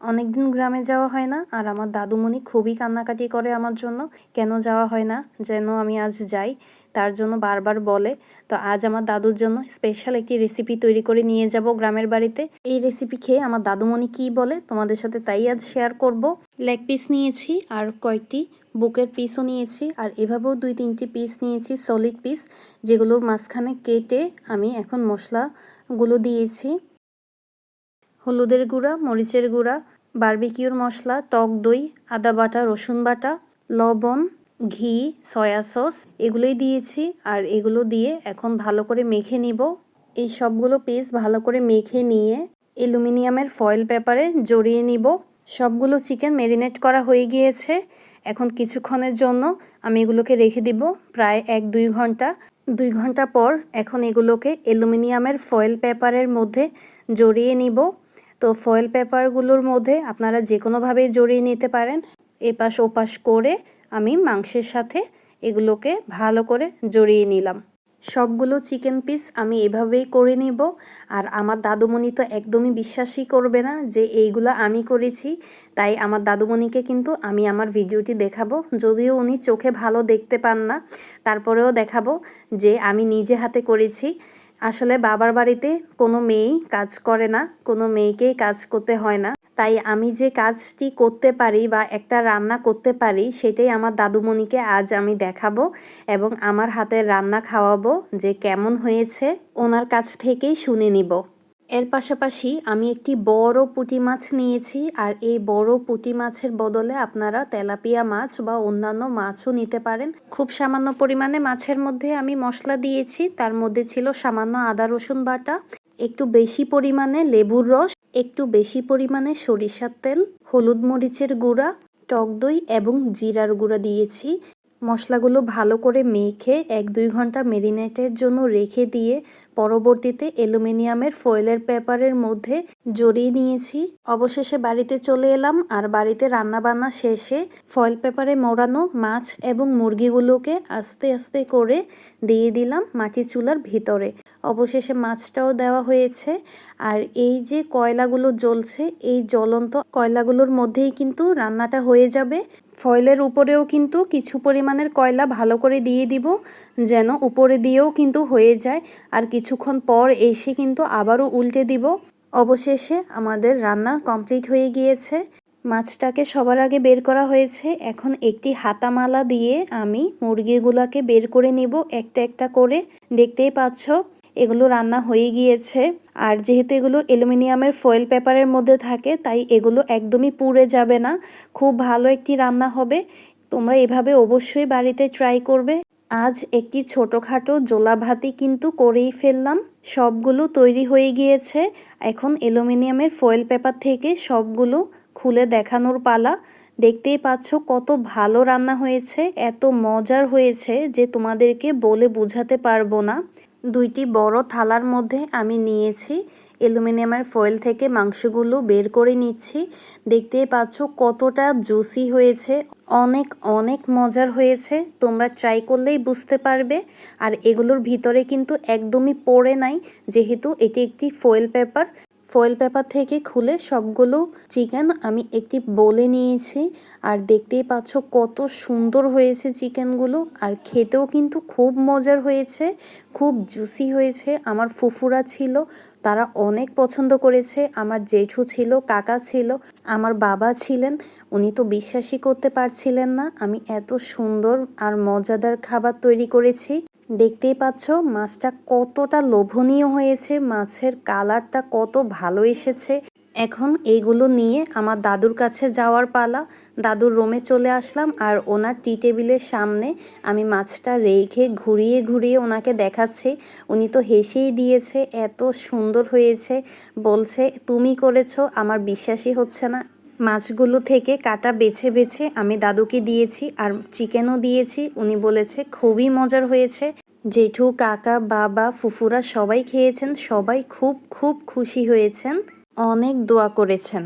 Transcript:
অনেকদিন গ্রামে যাওয়া হয় না, আর আমার দাদুমণি খুবই কান্নাকাটি করে আমার জন্য। কেন যাওয়া হয় না, যেন আমি আজ যাই, তার জন্য বারবার বলে। তো আজ আমার দাদুর জন্য স্পেশাল একটি রেসিপি তৈরি করে নিয়ে যাব গ্রামের বাড়িতে। এই রেসিপি খেয়ে আমার দাদুমণি কি বলে, তোমাদের সাথে তাই আজ শেয়ার করব। লেগ পিস নিয়েছি, আর কয়েকটি বুকের পিসও নিয়েছি, আর এভাবেও দুই তিনটি পিস নিয়েছি সলিড পিস যেগুলোর মাঝখানে কেটে আমি এখন মশলাগুলো দিয়েছি। হলুদের গুঁড়া, মরিচের গুঁড়া, বারবিকিউর মশলা, টক দই, আদা বাটা, রসুন বাটা, লবণ, ঘি, সয়া সস, এগুলোই দিয়েছি। আর এগুলো দিয়ে এখন ভালো করে মেখে নিব। এই সবগুলো পিস ভালো করে মেখে নিয়ে অ্যালুমিনিয়ামের ফয়েল পেপারে জড়িয়ে নিব। সবগুলো চিকেন ম্যারিনেট করা হয়ে গিয়েছে। এখন কিছুক্ষণের জন্য আমি এগুলোকে রেখে দিব প্রায় এক দুই ঘণ্টা। দুই ঘণ্টা পর এখন এগুলোকে অ্যালুমিনিয়ামের ফয়েল পেপারের মধ্যে জড়িয়ে নিব। তো ফয়েল পেপারগুলোর মধ্যে আপনারা যে কোনোভাবেই জড়িয়ে নিতে পারেন। এপাশ ওপাশ করে আমি মাংসের সাথে এগুলোকে ভালো করে জড়িয়ে নিলাম। সবগুলো চিকেন পিস আমি এভাবেই করে নিব। আর আমার দাদুমণি তো একদমই বিশ্বাসই করবে না যে এইগুলো আমি করেছি। তাই আমার দাদুমণিকে কিন্তু আমি আমার ভিডিওটি দেখাবো। যদিও উনি চোখে ভালো দেখতে পান না, তারপরেও দেখাবো যে আমি নিজে হাতে করেছি। আসলে বাবার বাড়িতে কোনো মেয়েই কাজ করে না, কোনো মেয়েকেই কাজ করতে হয় না। তাই আমি যে কাজটি করতে পারি বা একটা রান্না করতে পারি, সেটাই আমার দাদুমণিকে আজ আমি দেখাবো এবং আমার হাতের রান্না খাওয়াবো যে কেমন হয়েছে, ওনার কাছ থেকেই শুনে নিব। এর পাশাপাশি আমি একটি বড় পুঁটি মাছ নিয়েছি আর এই বড় পুঁটি মাছের বদলে আপনারা তেলাপিয়া মাছ বা অন্যান্য মাছও নিতে পারেন। খুব সামান্য পরিমাণে মাছের মধ্যে আমি মশলা দিয়েছি, তার মধ্যে ছিল সামান্য আদা, রসুন বাটা, একটু বেশি পরিমাণে লেবুর রস, একটু বেশি পরিমাণে সরিষার তেল, হলুদ মরিচের গুঁড়া, টক দই এবং জিরার গুঁড়া দিয়েছি। মশলাগুলো ভালো করে মেখে এক দুই ঘণ্টা মেরিনেটের জন্য রেখে দিয়ে পরবর্তীতে অ্যালুমিনিয়ামের ফয়েলের পেপারের মধ্যে জড়িয়ে নিয়েছি। অবশেষে বাড়িতে চলে এলাম আর বাড়িতে রান্নাবান্না শেষে ফয়েল পেপারে মোড়ানো মাছ এবং মুরগিগুলোকে আস্তে আস্তে করে দিয়ে দিলাম মাটি চুলার ভিতরে। অবশেষে মাছটাও দেওয়া হয়েছে। আর এই যে কয়লাগুলো জ্বলছে, এই জ্বলন্ত কয়লাগুলোর মধ্যেই কিন্তু রান্নাটা হয়ে যাবে। ফয়েলের উপরেও কিন্তু কিছু পরিমাণের কয়লা ভালো করে দিয়ে দিব, যেন উপরে দিয়েও কিন্তু হয়ে যায়। আর কিছুক্ষণ পর এসে কিন্তু আবারও উল্টে দিব। অবশেষে আমাদের রান্না কমপ্লিট হয়ে গিয়েছে। মাছটাকে সবার আগে বের করা হয়েছে। এখন একটি হাতামালা দিয়ে আমি মুরগিগুলোকে বের করে নিব একটা একটা করে। দেখতেই পাচ্ছ এগুলো রান্না হয়ে গিয়েছে। আর যেহেতু এগুলো অ্যালুমিনিয়ামের ফয়েল পেপারের মধ্যে থাকে, তাই এগুলো একদমই পুড়ে যাবে না। খুব ভালো একটি রান্না হবে। তোমরা এভাবে অবশ্যই বাড়িতে ট্রাই করবে। আজ একটি ছোটোখাটো জোলা ভাতি কিন্তু করেই ফেললাম। সবগুলো তৈরি হয়ে গিয়েছে। এখন অ্যালুমিনিয়ামের ফয়েল পেপার থেকে সবগুলো খুলে দেখানোর পালা। দেখতেই পাচ্ছ কত ভালো রান্না হয়েছে, এত মজার হয়েছে যে তোমাদেরকে বলে বোঝাতে পারব না। দুইটি বড় থালার মধ্যে আমি নিয়েছি। অ্যালুমিনিয়ামের ফয়েল থেকে মাংসগুলো বের করে নিচ্ছি। দেখতেই পাচ্ছ কতটা জুসি হয়েছে। অনেক অনেক মজার হয়েছে। তোমরা ট্রাই করলেই বুঝতে পারবে। আর এগুলোর ভিতরে কিন্তু একদমই পড়ে নাই, যেহেতু এটি একটি ফয়েল পেপার ফয়েল পেপার থেকে খুলে সবগুলো চিকেন আমি একটি বলে নিয়েছি। আর দেখতেই পাচ্ছ কত সুন্দর হয়েছে চিকেনগুলো আর খেতেও কিন্তু খুব মজার হয়েছে, খুব জুসি হয়েছে। আমার ফুফুরা ছিল, তারা অনেক পছন্দ করেছে। আমার জেঠু ছিল, কাকা ছিল, আমার বাবা ছিলেন। উনি তো বিশ্বাসই করতে পারছিলেন না। আমি এত সুন্দর আর মজাদার খাবার তৈরি করেছি। দেখতেই পাচ্ছ, মাছটা কতটা লোভনীয় হয়েছে, মাছের কালারটা কত ভালো এসেছে। এখন এইগুলো নিয়ে আমার দাদুর কাছে যাওয়ার পালা। দাদুর রোমে চলে আসলাম আর ওনার টি টেবিলের সামনে আমি মাছটা রেখে ঘুরিয়ে ঘুরিয়ে ওনাকে দেখাচ্ছি। উনি তো হেসেই দিয়েছে, এত সুন্দর হয়েছে। বলছে, তুমি করেছ, আমার বিশ্বাসই হচ্ছে না। মাছগুলো থেকে কাটা বেছে বেছে আমি দাদুকে দিয়েছি আর চিকেনও দিয়েছি। উনি বলেছে, খুবই মজার হয়েছে। জেঠু কাকা বাবা ফুফুরা সবাই খেয়েছেন সবাই খুব খুব খুশি হয়েছেন। অনেক দোয়া করেছেন।